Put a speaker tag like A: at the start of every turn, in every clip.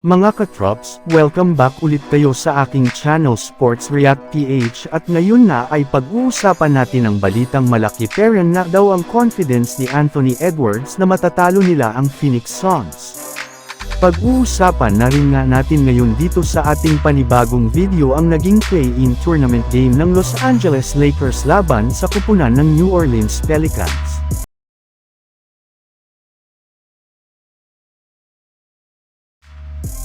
A: Mga katrops, welcome back ulit kayo sa aking channel Sports React PH at ngayon na ay pag-uusapan natin ang balitang malaki peren na daw ang confidence ni Anthony Edwards na matatalo nila ang Phoenix Suns. Pag-uusapan na rin nga natin ngayon dito sa ating panibagong video ang naging play-in tournament game ng Los Angeles Lakers laban sa kupunan ng New Orleans Pelicans.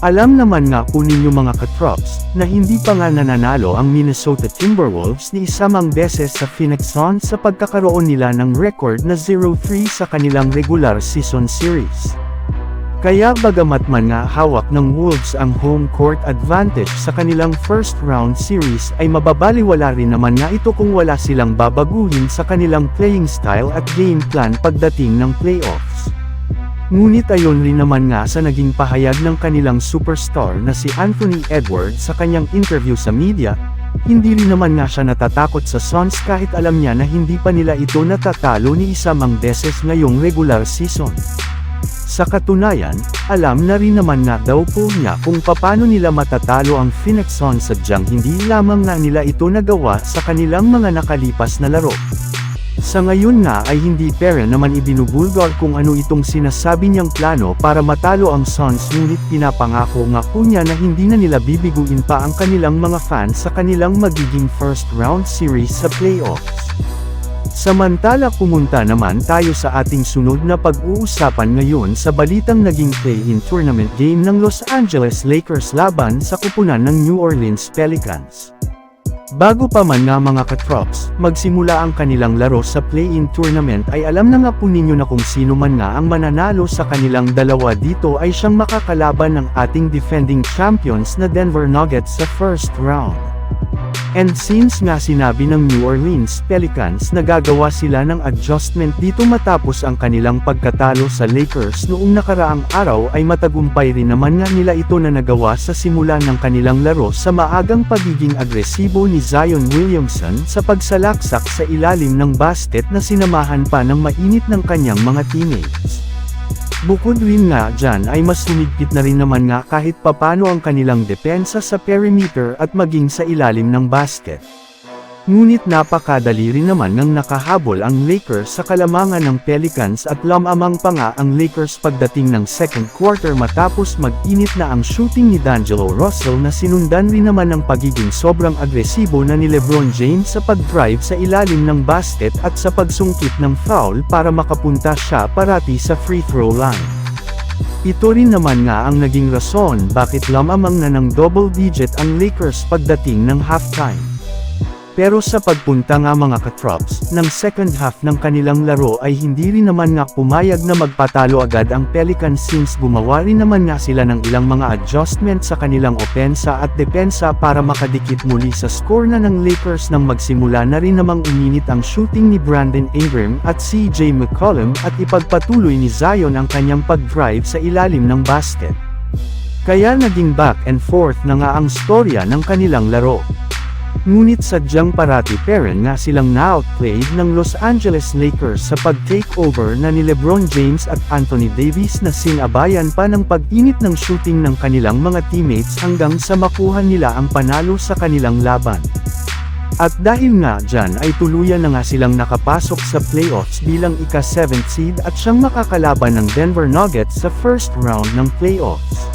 A: Alam naman nga po ninyo mga katrops, na hindi pa nga nananalo ang Minnesota Timberwolves ni isamang beses sa Phoenix Suns sa pagkakaroon nila ng record na 0-3 sa kanilang regular season series. Kaya bagamat man nga hawak ng Wolves ang home court advantage sa kanilang first round series ay mababaliwala rin naman nga ito kung wala silang babaguhin sa kanilang playing style at game plan pagdating ng playoffs. Ngunit ayon rin naman nga sa naging pahayag ng kanilang superstar na si Anthony Edwards sa kanyang interview sa media, hindi rin naman nga siya natatakot sa Suns kahit alam niya na hindi pa nila ito natatalo ni isamang beses ngayong regular season. Sa katunayan, alam na rin naman nga daw po niya kung paano nila matatalo ang Phoenix Suns sadyang hindi lamang nga nila ito nagawa sa kanilang mga nakalipas na laro. Sa ngayon nga ay hindi pera naman ibinubulgar kung ano itong sinasabi niyang plano para matalo ang Suns ngunit pinapangako nga po niya na hindi na nila bibiguin pa ang kanilang mga fans sa kanilang magiging first round series sa playoffs. Samantala pumunta naman tayo sa ating sunod na pag-uusapan ngayon sa balitang naging play-in tournament game ng Los Angeles Lakers laban sa kupunan ng New Orleans Pelicans. Bago pa man nga mga katrops, magsimula ang kanilang laro sa play-in tournament ay alam na nga po ninyo na kung sino man nga ang mananalo sa kanilang dalawa dito ay siyang makakalaban ng ating defending champions na Denver Nuggets sa first round. And since nga sinabi ng New Orleans Pelicans na gagawa sila ng adjustment dito matapos ang kanilang pagkatalo sa Lakers noong nakaraang araw ay matagumpay rin naman nga nila ito na nagawa sa simula ng kanilang laro sa maagang pagiging agresibo ni Zion Williamson sa pagsalaksak sa ilalim ng basket na sinamahan pa ng mainit ng kanyang mga teammates. Bukod rin nga dyan ay mas humigpit na rin naman nga kahit papano ang kanilang depensa sa perimeter at maging sa ilalim ng basket. Ngunit napakadali rin naman ng nakahabol ang Lakers sa kalamangan ng Pelicans at lamamang pa nga ang Lakers pagdating ng second quarter matapos mag-init na ang shooting ni D'Angelo Russell na sinundan rin naman ng pagiging sobrang agresibo na ni Lebron James sa pag-drive sa ilalim ng basket at sa pagsungkit ng foul para makapunta siya parati sa free throw line. Ito rin naman nga ang naging rason bakit lamamang na ng double digit ang Lakers pagdating ng halftime. Pero sa pagpunta nga mga katrops, ng second half ng kanilang laro ay hindi rin naman nga pumayag na magpatalo agad ang Pelicans since gumawa rin naman nga sila ng ilang mga adjustment sa kanilang opensa at depensa para makadikit muli sa score na ng Lakers nang magsimula na rin namang uminit ang shooting ni Brandon Ingram at CJ McCollum at ipagpatuloy ni Zion ang kanyang pag-drive sa ilalim ng basket. Kaya naging back and forth na nga ang storya ng kanilang laro. Ngunit sadyang parati peren nga silang na-outplayed ng Los Angeles Lakers sa pag-takeover na ni Lebron James at Anthony Davis na sinabayan pa ng pag-init ng shooting ng kanilang mga teammates hanggang sa makuha nila ang panalo sa kanilang laban. At dahil nga dyan ay tuluyan na nga silang nakapasok sa playoffs bilang ika-7th seed at siyang makakalaban ng Denver Nuggets sa first round ng playoffs.